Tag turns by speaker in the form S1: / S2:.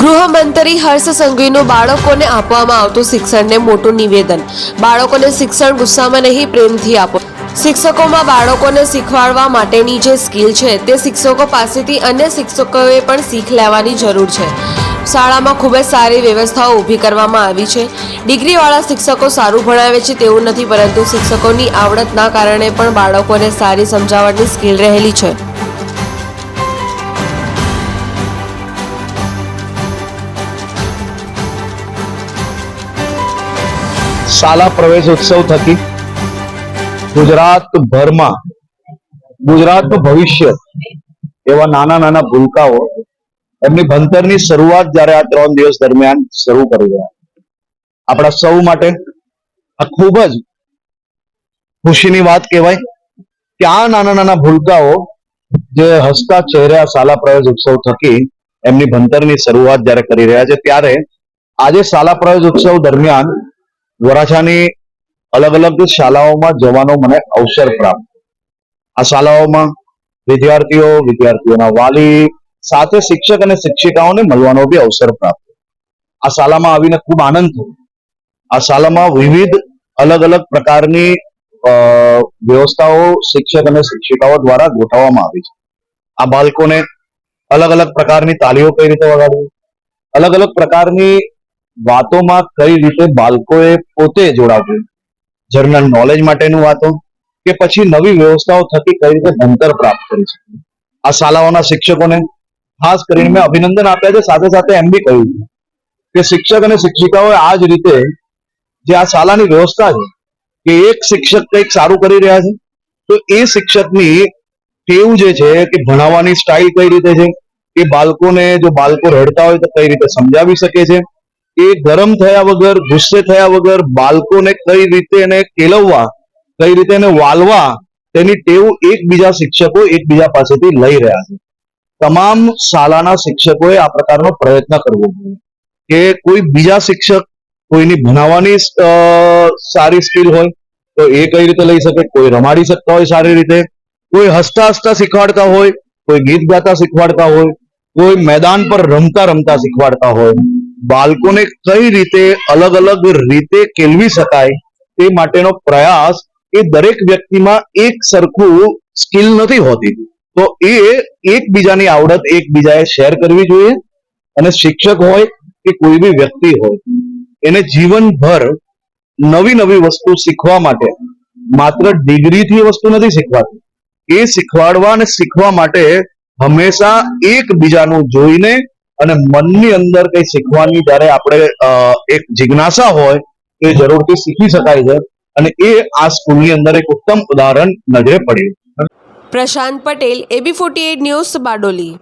S1: ગૃહમંત્રી હર્ષ સંઘવીનું બાળકોને આપવામાં આવતું શિક્ષણને મોટું નિવેદન. બાળકોને શિક્ષણ ગુસ્સામાં નહીં, પ્રેમથી આપો. શિક્ષકોમાં બાળકોને શીખવાડવા માટેની જે સ્કિલ છે, તે શિક્ષકો પાસેથી અન્ય શિક્ષકોએ પણ શીખ લેવાની જરૂર છે. શાળામાં ખૂબ જ સારી વ્યવસ્થાઓ ઊભી કરવામાં આવી છે. ડિગ્રીવાળા શિક્ષકો સારું ભણાવે છે તેવું નથી, પરંતુ શિક્ષકોની આવડતના કારણે પણ બાળકોને સારી સમજાવટની સ્કિલ રહેલી છે.
S2: શાળા પ્રવેશ ઉત્સવ થકી ગુજરાતભરમાં, ગુજરાતનું ભવિષ્ય એવા નાના નાના ભૂલકાઓ એમની ભણતરની શરૂઆત જ્યારે આ ત્રણ દિવસ દરમિયાન શરૂ કરી રહ્યા. આપણા સૌ માટે આ ખૂબ જ ખુશીની વાત કહેવાય કે આ નાના નાના ભૂલકાઓ જે હસતા ચહેરે શાળા પ્રવેશ ઉત્સવ થકી એમની ભણતરની શરૂઆત જ્યારે કરી રહ્યા છે, ત્યારે આજે શાળા પ્રવેશ ઉત્સવ દરમિયાન વરાછાની અલગ અલગ શાળાઓમાં જવાનો મને અવસર પ્રાપ્ત આ શાળાઓમાં વિદ્યાર્થીઓ, વિદ્યાર્થીઓના વાલી સાથે શિક્ષક અને શિક્ષિકાઓને મળવાનો બી અવસર પ્રાપ્ત આ શાળામાં આવીને ખૂબ આનંદ થયો. આ શાળામાં વિવિધ અલગ અલગ પ્રકારની વ્યવસ્થાઓ શિક્ષક અને શિક્ષિકાઓ દ્વારા ગોઠવવામાં આવી છે. આ બાળકોને અલગ અલગ પ્રકારની તાલીઓ કઈ રીતે વગાડવી? અલગ અલગ પ્રકારની વાતોમાં કઈ રીતે બાળકોએ પોતે જોડાવવું? જનરલ નોલેજ માટેનું વાતો કે પછી નવી વ્યવસ્થાઓ થકી કઈ રીતે ભણતર પ્રાપ્ત કરી શકે આ શાળાઓના શિક્ષકોને ખાસ કરીને મેં અભિનંદન આપ્યા છે. સાથે સાથે એમ બી કહ્યું કે શિક્ષક અને શિક્ષિકાઓએ આ જ રીતે જે આ શાળાની વ્યવસ્થા છે કે એક શિક્ષક કંઈક સારું કરી રહ્યા છે, તો એ શિક્ષકની ટેવ જે છે કે ભણાવવાની સ્ટાઇલ કઈ રીતે છે, એ બાળકોને જો બાળકો રડતા હોય તો કઈ રીતે સમજાવી શકે છે એ ગરમ થયા વગર, ગુસ્સે થયા વગર બાળકોને કઈ રીતે એને કેળવવા, કઈ રીતે એને વાલવા, તેની ટેવ એકબીજા શિક્ષકો એકબીજા પાસેથી લઈ રહ્યા છે. તમામ શાળાના શિક્ષકોએ આ પ્રકારનો પ્રયત્ન કરવો જોઈએ. કે કોઈ બીજા શિક્ષક કોઈની ભણાવવાની સારી સ્કિલ હોય, તો એ કઈ રીતે લઈ શકે? કોઈ રમાડી શકતા હોય સારી રીતે. કોઈ હસતા હસતા શીખવાડતા હોય, કોઈ ગીત ગાતા શીખવાડતા હોય, કોઈ મેદાન પર રમતા રમતા શીખવાડતા હોય. બાળકોને કઈ રીતે અલગ અલગ રીતે કેળવી શકાય તે માટેનો પ્રયાસ એ દરેક વ્યક્તિમાં એક સરખું સ્કિલ નથી હોતી. તો એ એકબીજાની આવડત એકબીજાએ શેર કરવી જોઈએ અને શિક્ષક હોય કે કોઈ બી વ્યક્તિ હોય, એને જીવનભર નવી નવી વસ્તુ શીખવા માટે, માત્ર ડિગ્રીથી વસ્તુ નથી શીખવાતી. એ શીખવાડવા અને શીખવા માટે હંમેશા એકબીજાનું જોઈને અને મનની અંદર કઈ શીખવાની જ્યારે આપણે એક જિજ્ઞાસા હોય, એ જરૂરથી શીખી શકાય છે. અને એ આ સ્કૂલની અંદર એક ઉત્તમ ઉદાહરણ નજરે પડ્યું.
S1: Prashant Patel, AB forty news Bardoli.